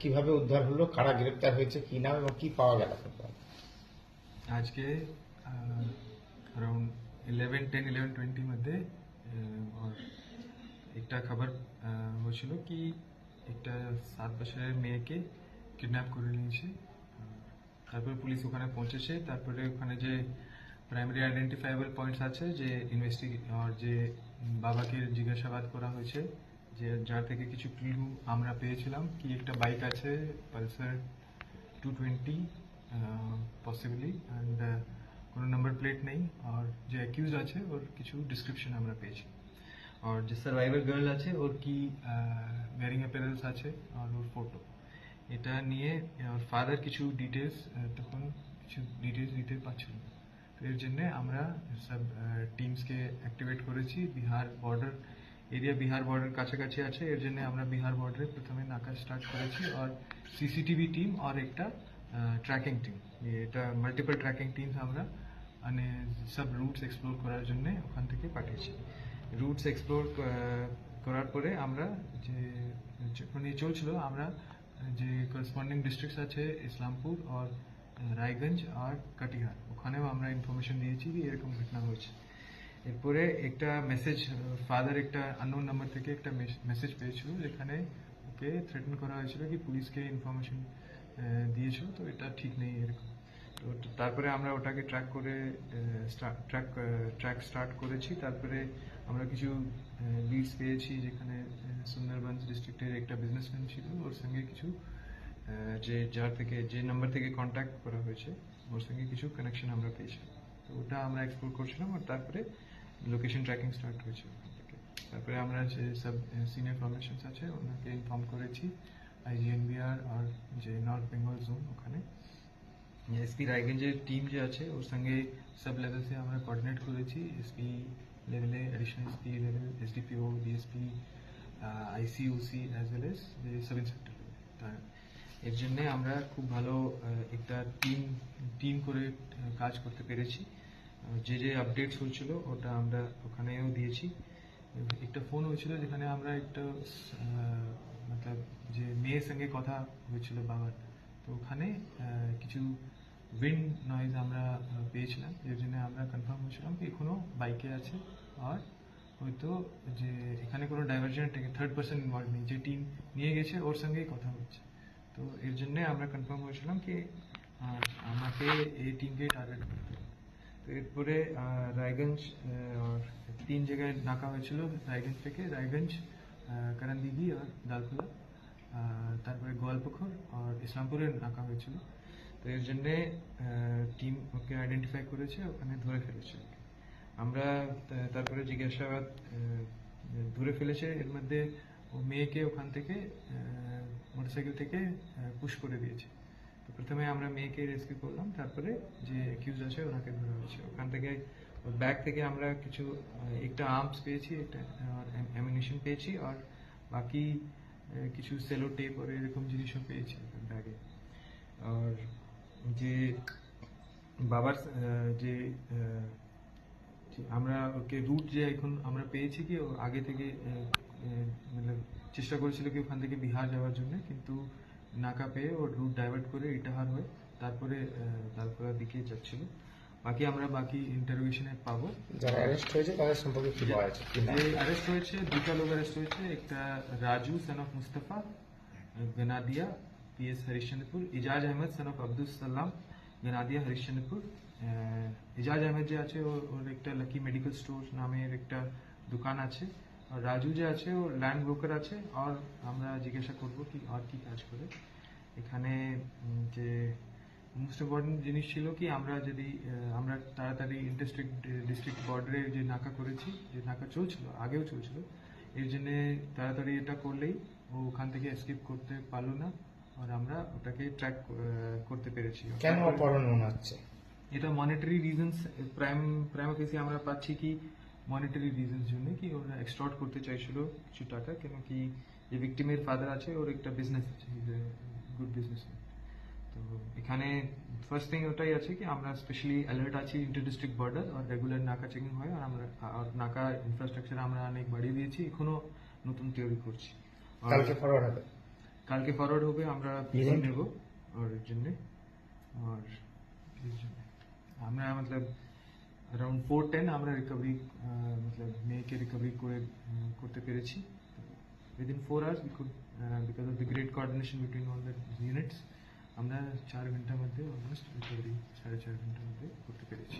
কিভাবে উদ্ধার হলো কারা গ্রেপ্তার হয়েছে কি নাম এবং কি পাওয়া গেল আজকে around eleven ten eleven twenty मध्ये আহ, और একটা খবর আহ, হয়েছিল কি একটা সাত বছরের মেয়েকে কিডন্যাপ করে নিয়েছে আর তারপরে পুলিশ ওখানে পৌঁছেছে তারপরে ওখানে যে প্রাইমারি আইডেন্টিফাইবল পয়েন্টস আছে যে ইনভেস্টিগে আর যে বাবাকে জিজ্ঞাসাবাদ করা হয়েছে যে যার থেকে কিছু ক্লু আমরা পেয়েছিলাম, কি একটা বাইক আছে Pulsar two twenty possibly and কোনো নাম্বার প্লেট নেই, আর যে অ্যাকিউজ আছে, ওর কিছু ডিসক্রিপশন আমরা পেয়েছি। আর যে সার্ভাইভার গার্ল আছে, ওর কি ওয়ারিং অ্যাপারেলস আছে, আর ওর ফটো এটা নিয়ে, ওর ফাদার কিছু ডিটেলস তখন কিছু ডিটেলস দিতে পারছিল না। তো এর জন্য আমরা সব টিমসকে অ্যাক্টিভেট করেছি, Bihar border area Bihar border কাছাকাছি আছে, এর জন্য আমরা বিহার বর্ডারে প্রথমে নাকা স্টার্ট করেছি আর সিসিটিভি টিম আর একটা ট্র্যাকিং টিম এটা মাল্টিপল ট্র্যাকিং টিমস আমরা মানে সব রুটস এক্সপ্লোর করার জন্য ওখান থেকে পাঠিয়েছি। রুটস এক্সপ্লোর করার পরে আমরা যে এই চলছিল, আমরা যে করসপন্ডিং ডিস্ট্রিক্টস আছে, ইসলামপুর আর রায়গঞ্জ আর কাটিহার, ওখানেও আমরা ইনফরমেশন দিয়েছি যে এরকম ঘটনা হয়েছে। এরপরে একটা মেসেজ ফাদার একটা আননোন নাম্বার থেকে একটা মেসেজ পেয়েছিল, যেখানে ওকে থ্রেটেন করা হয়েছিল কি পুলিশকে ইনফরমেশন দিয়েছ তো এটা ঠিক নেই এরকম। তো তারপরে আমরা ওটাকে ট্র্যাক করে ট্র্যাক ট্র্যাক স্টার্ট করেছি। তারপরে আমরা কিছু লিডস পেয়েছি যেখানে সুন্দরবন ডিস্ট্রিক্টের একটা বিজনেসম্যান ছিল। ওর সঙ্গে কিছু যে যার থেকে, যে নাম্বার থেকে কন্ট্যাক্ট করা হয়েছে, ওর সঙ্গে কিছু কানেকশন আমরা পেয়েছি। তো ওটা আমরা এক্সপ্লোর করছিলাম আর তারপরে লোকেশন ট্র্যাকিং স্টার্ট হয়েছে তারপরে আমরা যে সব সিনিয়র ফরমেশনস আছে, ওনাকে ইনফর্ম করেছি আইজিএনবিআর আর যে নর্থ বেঙ্গল জোন ওখানে। এসপি রায়গঞ্জের টিম যে আছে, ওর সঙ্গে সব লেভেলসে আমরা কোঅর্ডিনেট করেছি। এসপি লেভেলে additional SP level SDPO DSP ICOC as well S যে সাব ইন্সপেক্টর তার এর জন্যে আমরা খুব ভালো একটা টিম টিম করে কাজ করতে পেরেছি। যে যে আপডেটস হয়েছিল ওটা আমরা ওখানেও দিয়েছি। একটা ফোন হয়েছিল যেখানে আমরা একটা মতলব যে মেয়ের সঙ্গে কথা হয়েছিল বাবার। তো ওখানে কিছু উইন্ড নয়েজ আমরা পেয়েছিলাম। এর জন্য আমরা কনফার্ম হয়েছিলাম কি এখনও বাইকে আছে। আর হয়তো যে এখানে কোনো ডাইভার্জেন্ট থার্ড পার্সন ইনভলভ নেই। যে টিম নিয়ে গেছে, ওর সঙ্গেই কথা হচ্ছে। তো এর জন্য আমরা কনফার্ম হয়েছিলাম কি আমাকে এই টিমকে টার্গেট করতে তো এরপরে রায়গঞ্জ তিন জায়গায় নাকা হয়েছিল, রায়গঞ্জ থেকে রায়গঞ্জ কারান্দিঘি আর ডালখোলা। তারপরে গোয়ালপুকুর আর ইসলামপুরে নাকা হয়েছিল। তো এর জন্যে টিম ওকে আইডেন্টিফাই করেছে, ওখানে ধরে ফেলেছে। আমরা তারপরে জিজ্ঞাসাবাদ ধরে ফেলেছে। এর মধ্যে ও মেয়েকে ওখান থেকে মোটরসাইকেল থেকে পুশ করে দিয়েছে। প্রথমে আমরা মেয়েকে রেস্কিউ করলাম, তারপরে যে অ্যাকিউজ আছে ওনাকে ধরা হয়েছে। ওখান থেকে ব্যাগ থেকে আমরা কিছু একটা আর্মস পেয়েছি, একটা অ্যামিনেশন পেয়েছি আর বাকি কিছু সেলো টেপ আর এরকম জিনিসও পেয়েছি ব্যাগে আর যে বাবার যে আমরা ওকে রুট যে এখন আমরা পেয়েছি কি আগে থেকে মানে চেষ্টা করেছিল কি ওখান থেকে বিহার যাওয়ার জন্য, কিন্তু নাকা পেয়ে ওর রুট ডাইভার্ট করে ইটাহার হয়ে তারপরে দালখোলার দিকে যাচ্ছিল। বাকি আমরা বাকি ইন্টারোগেশনে পাবো। যারা অ্যারেস্ট হয়েছে তাদের সম্পর্কে কি বলা আছে? যে অ্যারেস্ট হয়েছে দুটা লোক অ্যারেস্ট হয়েছে একটা Raju son of Mustafa Ganadia PS Harishchandrapur Ijaz Ahmed son of Abdul Salam Ganadia Harishchandrapur. Ijaz Ahmed যে আছে ওর একটা লাকি মেডিকেল স্টোর নামের একটা দোকান আছে। রাজু যে আছে ও ল্যান্ড ব্রোকার আছে আর আমরা জিজ্ঞাসা করব কি আর কি কাজ করে। এখানে যে মোস্ট ইম্পর্টেন্ট জিনিস ছিল কি আমরা যদি আমরা তাড়াতাড়ি ইন্টারস্ট্রিক্ট ডিস্ট্রিক্ট বর্ডারে যে নাকা করেছি যে নাকা চলছিল আগেও চলছিল এর জন্য তাড়াতাড়ি এটা করলেই ও ওখান থেকে এসকেপ করতে পারল না আর আমরা ওটাকে ট্র্যাক করতে পেরেছি। কেন অপহরণ মনে হচ্ছে? এটা মনিটারি রিজনস প্রাইম প্রাইম কেসে আমরা পাচ্ছি কি মনিটারি রিজনস জন্য কি ওরা এক্সটর্ট করতে চাইছিল কিছু টাকা কেন কি যে ভিকটিমের ফাদার আছে ওর একটা বিজনেস আছে গুড বিজনেস তো এখানে ফার্স্ট থিং ওটাই আছে কি আমরা স্পেশালি অ্যালার্ট আছি ইন্টার ডিস্ট্রিক্ট বর্ডার আর রেগুলার নাকা চেকিং হয় আর আমরা আর নাকা ইনফ্রাস্ট্রাকচার আমরা অনেক বাড়িয়ে দিয়েছি এখনও নতুন তৈরি করছি। কালকে ফরওয়ার্ড হবে। কালকে ফরওয়ার্ড হবে আমরা নেব ওর জন্য। আর আমরা মতলব অ্যারাউন্ড ফোর টেন আমরা রিকভারি মতলব মেয়েকে রিকভারি করে করতে পেরেছি। Within four hours we because of the great coordination between all the units আমরা চার ঘণ্টার মধ্যে অলমোস্ট রিকভারি সাড়ে চার ঘণ্টার মধ্যে করতে পেরেছি।